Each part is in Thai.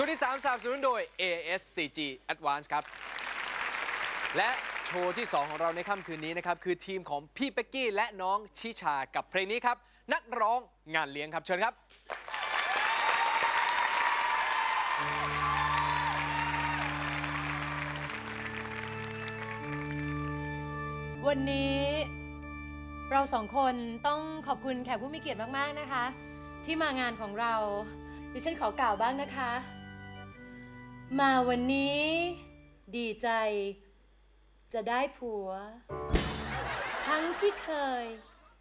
ชุดที่3สนับสนุนโดย ASCG Advance ครับ และโชว์ที่ 2 ของเราในค่ำคืนนี้นะครับ คือทีมของพี่เป็กกี้และน้องชิชากับเพลงนี้ครับ นักร้องงานเลี้ยงครับ เชิญครับวันนี้เราสองคนต้องขอบคุณแขกผู้มีเกียรติมาก ๆ นะคะ ที่มางานของเรา ดิฉันขอกล่าวบ้างนะคะ มาวันนี้ ดีใจ จะได้ผัว ทั้งที่เคย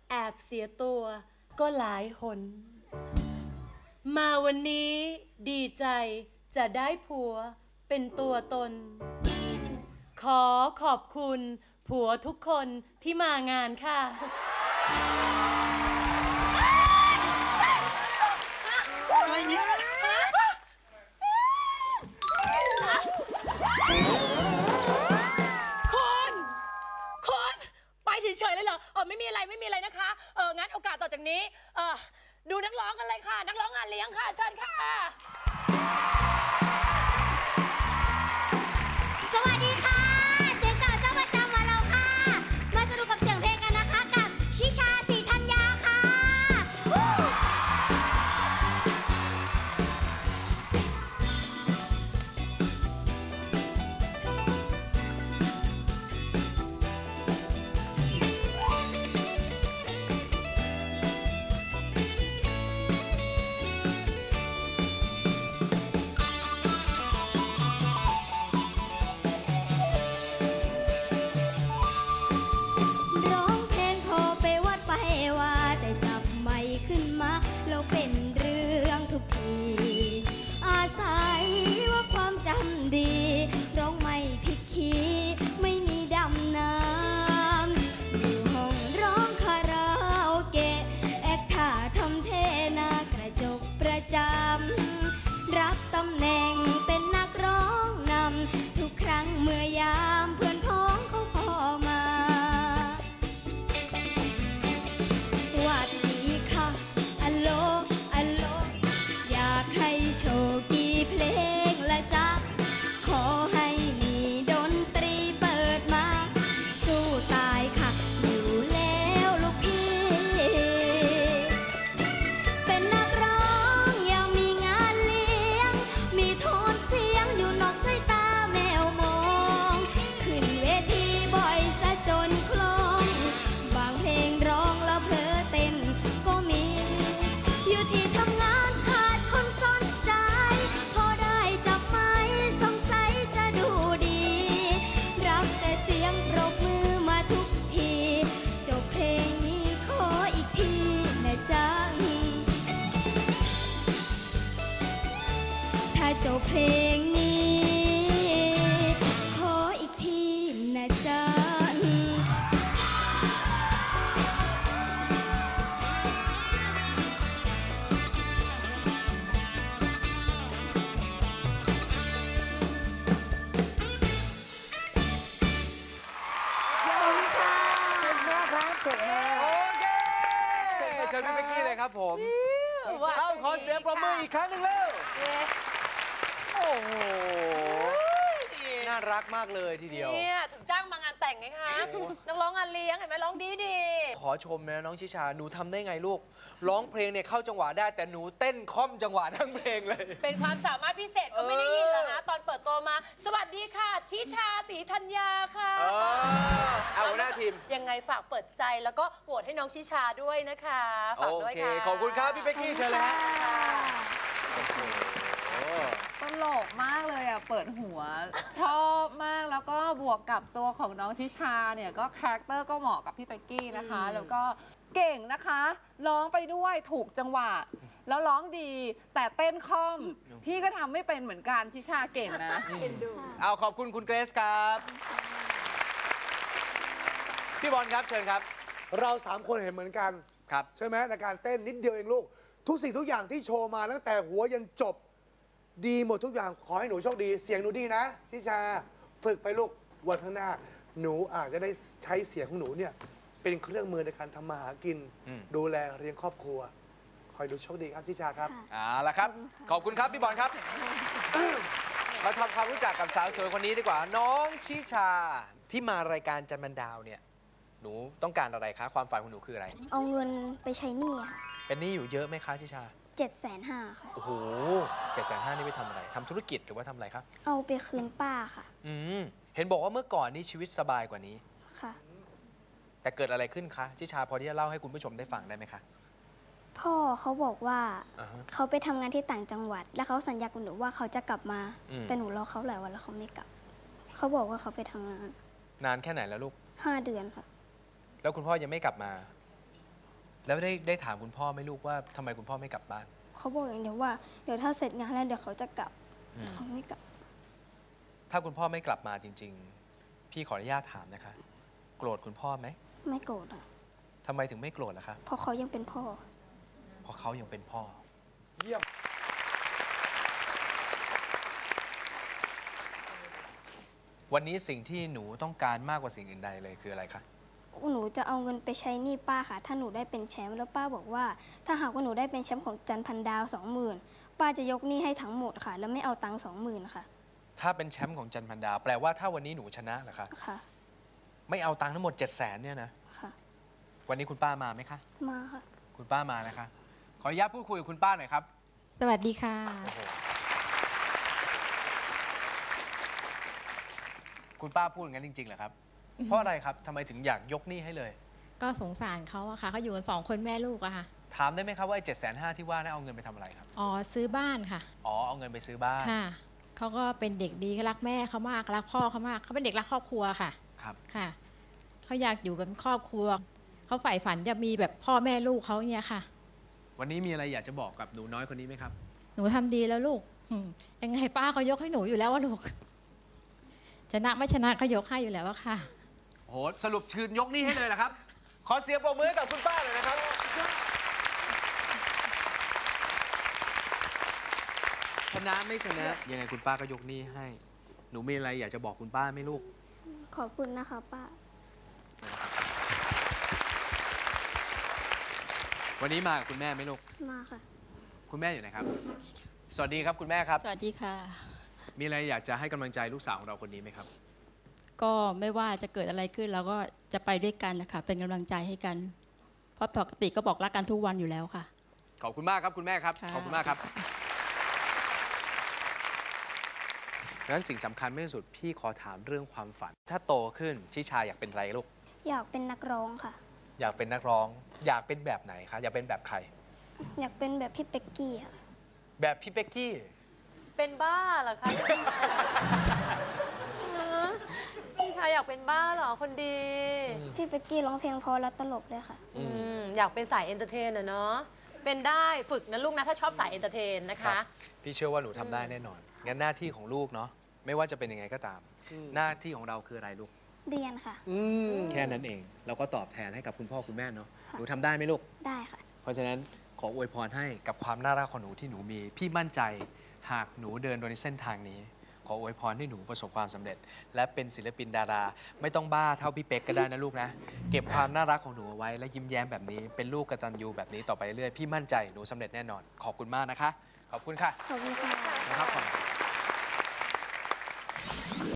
แอบเสียตัวก็หลายหน มาวันนี้ ดีใจ จะได้ผัว เป็นตัวตน ขอขอบคุณ ผัวทุกคนที่มางานค่ะ จบเพลงนี้ ขออีกทีนะจ๊ะโอเคเชิญพี่เป็กกี้เลยครับผม เอ้าขอเสียงปรบมืออีกครั้งหนึ่งเร็วโอ้โห น่ารักมากเลยทีเดียว เนี่ยถึงจ้างมางานแต่งไงคะนักร้องงานเลี้ยงเห็นไหมร้องดีดีขอชมนะน้องชิชา หนูทำได้ไงลูก ร้องเพลงเนี่ยเข้าจังหวะได้ แต่หนูเต้นค่อมจังหวะทั้งเพลงเลยเป็นความสามารถพิเศษก็ไม่ได้ยินเหรอคะตอนเปิดตัวมา สวัสดีค่ะ ชิชาสีธัญญาค่ะเออเอาหัวหน้าทีม ยังไงฝากเปิดใจแล้วก็โหวตให้น้องชิชาด้วยนะคะโอฝากด้วยเค ค่ะ ขอบคุณครับ พี่เป็กกี้เชิญเลยฮะโอ้ต ลกมากเลยอะ เปิดหัว ชอบมากแล้วก็บวกกับตัวของน้องชิชาเนี่ยก็คาแรคเตอร์ก็เหมาะกับพี่เป๊กกี้นะคะ แล้วก็เก่งนะคะ ร้องไปด้วยถูกจังหวะ แล้วร้องดีแต่เต้นคล่อม พี่ก็ทำไม่เป็นเหมือนกันชิชาเก่งนะ เอาขอบคุณคุณเกรซครับ พี่บอลครับเชิญครับ เราสามคนเห็นเหมือนกันครับ ใช่ไหมในการเต้นนิดเดียวเองลูก ทุกสิ่งทุกอย่างที่โชว์มาตั้งแต่หัวยันจบ ดีหมดทุกอย่างขอให้หนูโชคดี เสียงหนูดีนะชิชาฝึกไปลูกวันข้างหน้า หนูอาจจะได้ใช้เสียงของหนูเนี่ยเป็นเครื่องมือในการทำมาหากิน อืม ดูแลเลี้ยงครอบครัวขขอให้หนูโชคดีครับชิชาครับค่ะเอาละครับ ขอบคุณครับ พี่บอลครับ มาทำความรู้จักกับสาวสวยคนนี้ดีกว่า น้องชิชาที่มารายการจันบันดาวเนี่ย หนูต้องการอะไรคะ ความฝันของหนูคืออะไร เอาเงินไปใช้หนี้ค่ะ เป็นหนี้อยู่เยอะไหมคะชิชา เจ็ดแสนห้าค่ะ โอ้โหเจ็ดแสนห้านี่ไปทำอะไรทำธุรกิจหรือว่าทำอะไรคะเอาไปคืนป้าค่ะ อืม เห็นบอกว่าเมื่อก่อนนี้ชีวิตสบายกว่านี้ ค่ะ แต่เกิดอะไรขึ้นคะ ชิชาพอที่จะเล่าให้คุณผู้ชมได้ฟังได้ไหมคะ พ่อเขาบอกว่าอ่าฮะเขาไปทำงานที่ต่างจังหวัด แล้วเขาสัญญากับหนูว่าเขาจะกลับมา อืม แต่หนูรอเขาหลายวันแล้วเขาไม่กลับ เขาบอกว่าเขาไปทำงานนานแค่ไหนแล้วลูก ห้าเดือนค่ะ แล้วคุณพ่อยังไม่กลับมา แล้วได้ได้ถามคุณพ่อไหมลูกว่าทำไมคุณพ่อไม่กลับบ้าน เขาบอกอย่างเดียวว่าเดี๋ยวถ้าเสร็จงานแล้วเดี๋ยวเขาจะกลับอืม เขาไม่กลับ ถ้าคุณพ่อไม่กลับมาจริง ๆ พี่ขออนุญาตถามนะคะ โกรธคุณพ่อไหมไม่โกรธอะทำไมถึงไม่โกรธล่ะคะเพราะเขายังเป็นพ่อ เพราะเขายังเป็นพ่อ เยี่ยม วันนี้สิ่งที่หนูต้องการมากกว่าสิ่งอื่นใดเลยคืออะไรคะ หนูจะเอาเงินไปใช้หนี้ป้าค่ะ ถ้าหนูได้เป็นแชมป์แล้วป้าบอกว่า ถ้าหากว่าหนูได้เป็นแชมป์ของจันพันดาวสองหมื่นป้าจะยกหนี้ให้ทั้งหมดค่ะ แล้วไม่เอาตังค์สองหมื่นค่ะ ถ้าเป็นแชมป์ของจันพันดาวแปลว่าถ้าวันนี้หนูชนะเหรอคะค่ะ ไม่เอาตังค์ทั้งหมด7 0 0 0 0นเนี่ยนะค่ะ วันนี้คุณป้ามาไหมคะมาค่ะ คุณป้ามานะคะ ขออนุญาตพูดคุยกับคุณป้าหน่อยครับสวัสดีค่ะ โอ้โหคุณป้าพูดอย่างนั้นจริงๆเหรอครับ เพราะอะไรครับทำไมถึงอยากยกหนี้ให้เลย ก็สงสารเขาอะค่ะเขาอยู่กันสองคนแม่ลูกอะค่ะ ถามได้ไหมครับว่าเจ็ดแสนห้าที่ว่านั้นเอาเงินไปทำอะไรครับ อ๋อซื้อบ้านค่ะ อ๋อ เอาเงินไปซื้อบ้าน ค่ะเขาก็เป็นเด็กดีเขารักแม่เขามากรักพ่อเขามากเขาเป็นเด็กรักครอบครัวค่ะครับ ค่ะเขาอยากอยู่เป็นครอบครัวเขาใฝ่ฝันจะมีแบบพ่อแม่ลูกเขาเนี่ยค่ะ วันนี้มีอะไรอยากจะบอกกับหนูน้อยคนนี้ไหมครับ หนูทำดีแล้วลูกอืมยังไงป้าก็ยกให้หนูอยู่แล้วว่าลูกชนะไม่ชนะก็ยกให้อยู่แล้วอะค่ะ โอ้โหสรุปชืนยกหนี้ให้เลยนะครับ ขอเสียงปรบมือให้กับคุณป้าเลยนะครับ ชนะไม่ชนะ ยังไงคุณป้าก็ยกหนี้ให้ หนูมีอะไรอยากจะบอกคุณป้าไหมลูก ขอบคุณนะคะป้า วันนี้มากับคุณแม่ไหมลูก มาค่ะ คุณแม่อยู่ไหนครับ สวัสดีครับคุณแม่ครับ สวัสดีค่ะ มีอะไรอยากจะให้กำลังใจลูกสาวของเราคนนี้ไหมครับ ก็ไม่ว่าจะเกิดอะไรขึ้นเราก็จะไปด้วยกันนะคะเป็นกำลังใจให้กัน เพราะปกติก็บอกรักกันทุกวันอยู่แล้วค่ะ ขอบคุณมากครับคุณแม่ครับค่ะขอบคุณมากครับดังนั้นสิ่งสำคัญไม่ที่สุดพี่ขอถามเรื่องความฝัน ถ้าโตขึ้นชิชาอยากเป็นอะไรลูก อยากเป็นนักร้องค่ะ อยากเป็นนักร้อง อยากเป็นแบบไหนคะอยากเป็นแบบใคร อยากเป็นแบบพี่เป็กกี้ค่ะแบบพี่เป็กกี้ เป็นบ้าเหรอคะฮะพี่ ชายอยากเป็นบ้าเหรอคนดีพี่เป็กกี้ร้องเพลงเพอและตลกเลยค่ะอืมอืมอยากเป็นสายเอนเตอร์เทนอะเนาะเป็นได้ฝึกนะลูกนะถ้าชอบสายเอนเตอร์เทนนะครัคะ บพี่เชื่อว่าหนูทำได้แน่นอน งั้นหน้าที่ของลูกเนาะไม่ว่าจะเป็นยังไงก็ตาม หน้าที่ของเราคืออะไรลูก เรียนค่ะ อืมแค่นั้นเอง เราก็ตอบแทนให้กับคุณพ่อคุณแม่เนาะหนูทำได้ไหมลูก ได้ค่ะ เพราะฉะนั้นขออวยพรให้กับความน่ารักของหนูที่หนูมี พี่มั่นใจหากหนูเดินโดยเส้นทางนี้ ขออวยพรให้หนูประสบความสำเร็จ และเป็นศิลปินดารา ไม่ต้องบ้าเท่าพี่เป๊กก็ได้นะลูกนะ เก็บความน่ารักของหนูเอาไว้ และยิ้มแย้มแบบนี้ เป็นลูกกตัญญูแบบนี้ต่อไปเรื่อยๆพี่มั่นใจหนูสำเร็จแน่นอน ขอบคุณมากนะคะ ขอบคุณค่ะ ขอบคุณค่ะนะครับ